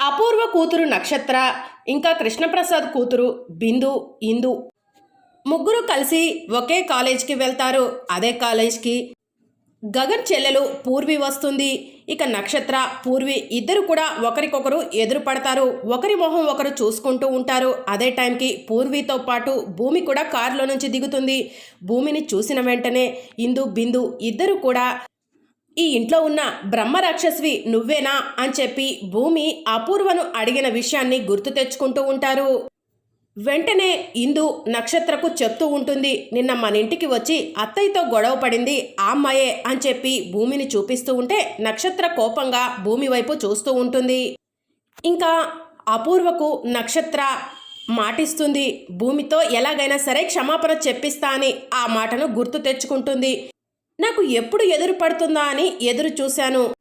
అపూర్వ కూతురు నక్షత్ర ఇంకా కృష్ణప్రసాద్ కూతురు బిందు ఇందు. ముగ్గురు కలిసి ఒకే కాలేజ్కి వెళ్తారు. అదే కాలేజ్కి గగన్ చెల్లెలు పూర్వి వస్తుంది. ఇక నక్షత్ర పూర్వి ఇద్దరు కూడా ఒకరికొకరు ఎదురు పడతారు ఒకరి మొహం ఒకరు చూసుకుంటూ ఉంటారు. అదే టైంకి పూర్వితో పాటు భూమి కూడా కారులో నుంచి దిగుతుంది. భూమిని చూసిన వెంటనే ఇందు బిందు ఇద్దరు కూడా ఈ ఇంట్లో ఉన్న బ్రహ్మరాక్షస్వి నువ్వేనా అని చెప్పి భూమి అపూర్వను అడిగిన విషయాన్ని గుర్తు తెచ్చుకుంటూ ఉంటారు. వెంటనే ఇందు నక్షత్రకు చెప్తూ ఉంటుంది నిన్న మన ఇంటికి వచ్చి అత్తయ్యతో గొడవ పడింది ఆ అమ్మాయే అని చెప్పి భూమిని చూపిస్తూ ఉంటే నక్షత్ర కోపంగా భూమి వైపు చూస్తూ ఉంటుంది. ఇంకా అపూర్వకు నక్షత్ర మాటిస్తుంది భూమితో ఎలాగైనా సరే క్షమాపణ చెప్పిస్తా అని ఆ మాటను గుర్తు తెచ్చుకుంటుంది. నాకు ఎప్పుడు ఎదురు పడుతుందా అని ఎదురు చూశాను.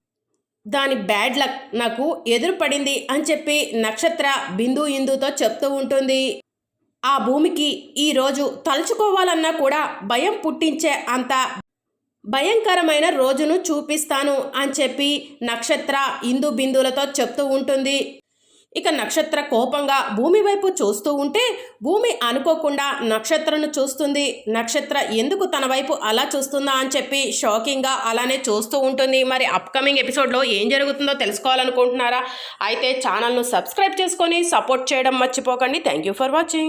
దాని బ్యాడ్ లక్ నాకు ఎదురు పడింది అని చెప్పి నక్షత్ర బిందు ఇందుతో చెప్తూ ఉంటుంది. ఆ భూమికి ఈరోజు తలుచుకోవాలన్నా కూడా భయం పుట్టించే అంత భయంకరమైన రోజును చూపిస్తాను అని చెప్పి నక్షత్ర ఇందు బిందులతో చెప్తూ ఉంటుంది. ఇక నక్షత్ర కోపంగా భూమి వైపు చూస్తూ ఉంటే భూమి అనుకోకుండా నక్షత్రను చూస్తుంది. నక్షత్ర ఎందుకు తన వైపు అలా చూస్తుందా అని చెప్పి షాకింగ్గా అలానే చూస్తూ ఉంటుంది. మరి అప్కమింగ్ ఎపిసోడ్లో ఏం జరుగుతుందో తెలుసుకోవాలనుకుంటున్నారా? అయితే ఛానల్ను సబ్స్క్రైబ్ చేసుకొని సపోర్ట్ చేయడం మర్చిపోకండి. Thank you for watching.